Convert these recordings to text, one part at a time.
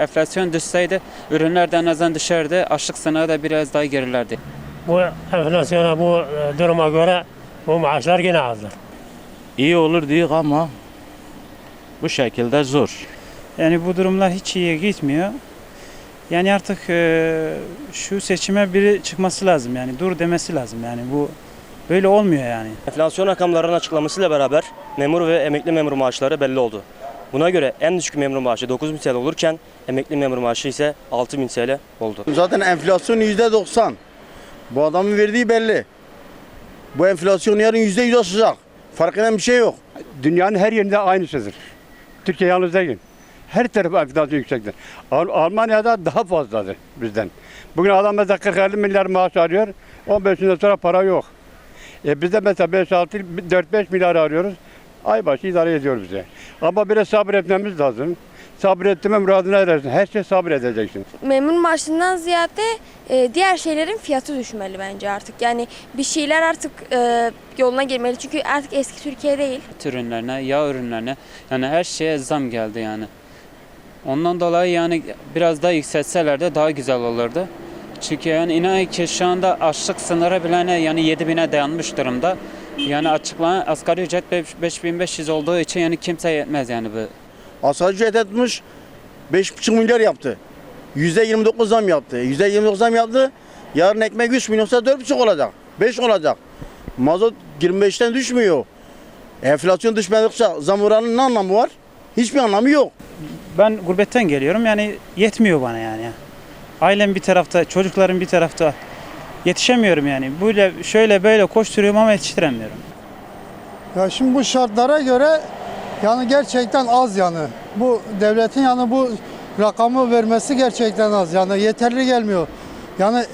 Enflasyon düşseydi ürünler de en azından düşerdi. Açlık sınırı da biraz daha gerilerdi. Bu enflasyona bu e, duruma göre bu maaşlar yine azdır. İyi olur diyor ama bu şekilde zor. Yani bu durumlar hiç iyiye gitmiyor. Yani artık e, şu seçime biri çıkması lazım yani dur demesi lazım yani bu böyle olmuyor yani. Enflasyon rakamlarının açıklamasıyla beraber memur ve emekli memur maaşları belli oldu. Buna göre en düşük memur maaşı 9000 TL olurken emekli memur maaşı ise 6000 TL oldu. Zaten enflasyon yüzde 90. Bu adamın verdiği belli. Bu enflasyon yarın yüzde yüz aşacak. Fark eden bir şey yok. Dünyanın her yerinde aynısıdır. Türkiye yalnız değil. Her tarafı enflasyon yüksektir. Al- Almanya'da daha fazladır bizden. Bugün adam mesela 40-50 milyar maaş arıyor. 15 gün sonra para yok. E bizde mesela 5-6 4-5 milyar arıyoruz. Ay başı idare ediyor bize. Ama biraz sabretmemiz lazım. Sabrettiğime muradına erersin. Her şey sabredeceksin. memur maaşından ziyade e, diğer şeylerin fiyatı düşmeli bence artık. Yani bir şeyler artık e, yoluna girmeli. Çünkü artık eski Türkiye değil. Et ürünlerine, yağ ürünlerine yani her şeye zam geldi yani. Ondan dolayı yani biraz daha yükseltseler de daha güzel olurdu. Çünkü yani inanın ki şu anda açlık sınırı bile yani 7000'e dayanmış durumda. Yani açıklanan asgari ücret 5500 olduğu için yani kimse yetmez yani bu. Asgari ücret etmiş 5,5 milyar yaptı. Yüzde 29 zam yaptı. Yüzde 29 zam yaptı. Yarın ekmek 3 milyonsa 4,5 olacak. 5 olacak. Mazot 25'ten düşmüyor. Enflasyon düşmedikçe zam oranının ne anlamı var? Hiçbir anlamı yok. Ben gurbetten geliyorum yani yetmiyor bana yani. Ailem bir tarafta, çocuklarım bir tarafta. Yetişemiyorum yani. Böyle şöyle böyle koşturuyorum ama yetiştiremiyorum. Ya şimdi bu şartlara göre yani gerçekten az yani. Bu devletin yani bu rakamı vermesi gerçekten az. Yani yeterli gelmiyor. Yani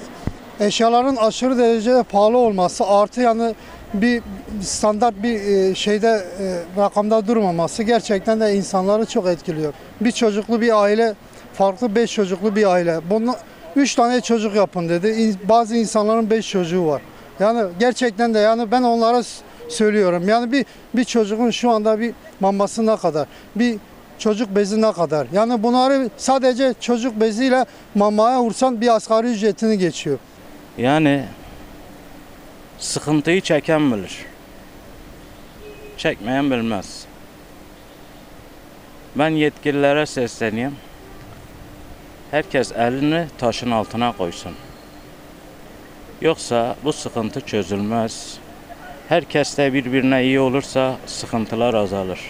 eşyaların aşırı derecede pahalı olması artı yani bir standart bir e, şeyde e, rakamda durmaması gerçekten de insanları çok etkiliyor. Bir çocuklu bir aile farklı beş çocuklu bir aile. Bunlar üç tane çocuk yapın dedi. Bazı insanların beş çocuğu var. Yani gerçekten de yani ben onlara söylüyorum. Yani bir bir çocuğun şu anda bir maması ne kadar? Bir çocuk bezi ne kadar? Yani bunları sadece çocuk beziyle mamaya vursan bir asgari ücretini geçiyor. Yani sıkıntıyı çeken bilir. Çekmeyen bilmez. Ben yetkililere sesleniyorum. Herkes elini taşın altına koysun. Yoksa bu sıkıntı çözülmez. Herkes de birbirine iyi olursa sıkıntılar azalır.